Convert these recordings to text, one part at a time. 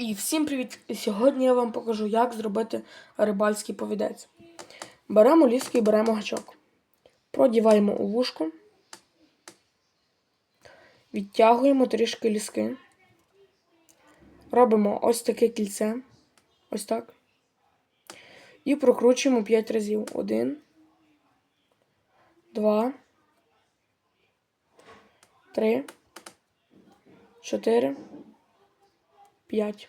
І всім привіт! Сьогодні я вам покажу, як зробити рибальський повідець. Беремо ліски і беремо гачок. Продіваємо у вушко. Відтягуємо трішки ліски. Робимо ось таке кільце. Ось так. І прокручуємо 5 разів. Один. Два. Три. Чотири. 5.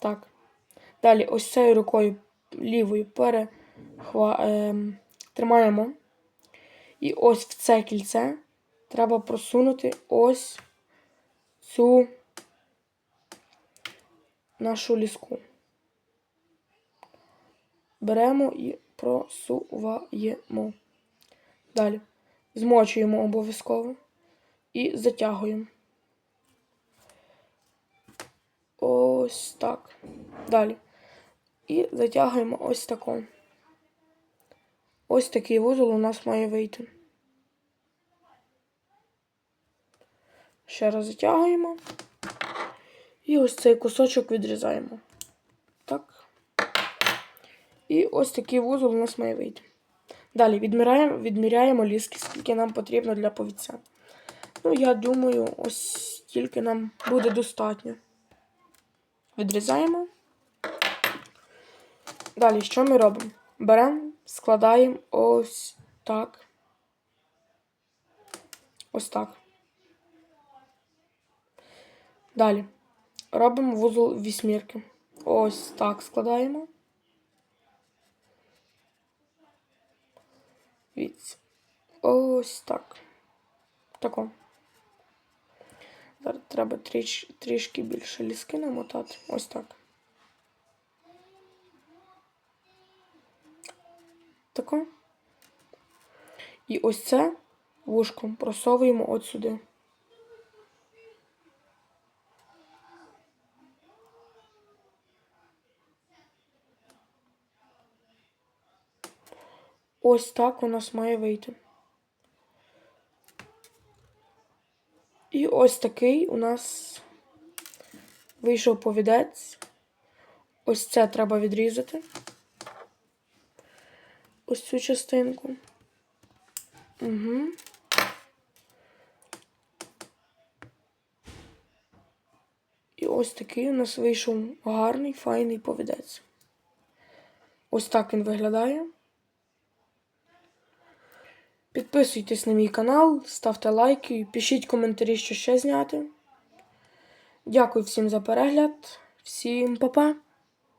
Так. Далі ось цією рукою лівою перехва... е... тримаємо. І ось в це кільце треба просунути ось цю нашу ліску. Беремо і просуваємо. Далі. Змочуємо обов'язково і затягуємо. Ось так. Далі. І затягуємо ось тако. Ось такий вузол у нас має вийти. Ще раз затягуємо. І ось цей кусочок відрізаємо. Так. І ось такий вузол у нас має вийти. Далі відміряємо, відміряємо ліски, скільки нам потрібно для повіця. Ну, я думаю, ось стільки нам буде достатньо. Відрізаємо. Далі, що ми робимо? Беремо, складаємо ось так. Ось так. Далі. Робимо вузол вісьмірки. Ось так складаємо. Ось так. Тако. Треба тріш, трішки більше ліски намотати. Ось так. Тако. І ось це вушком просовуємо от сюди. Ось так у нас має вийти. І ось такий у нас вийшов повідець. Ось це треба відрізати. Ось цю частинку. Угу. І ось такий у нас вийшов гарний, файний повідець. Ось так він виглядає. Підписуйтесь на мій канал, ставте лайки, пишіть коментарі, що ще зняти. Дякую всім за перегляд. Всім па-па!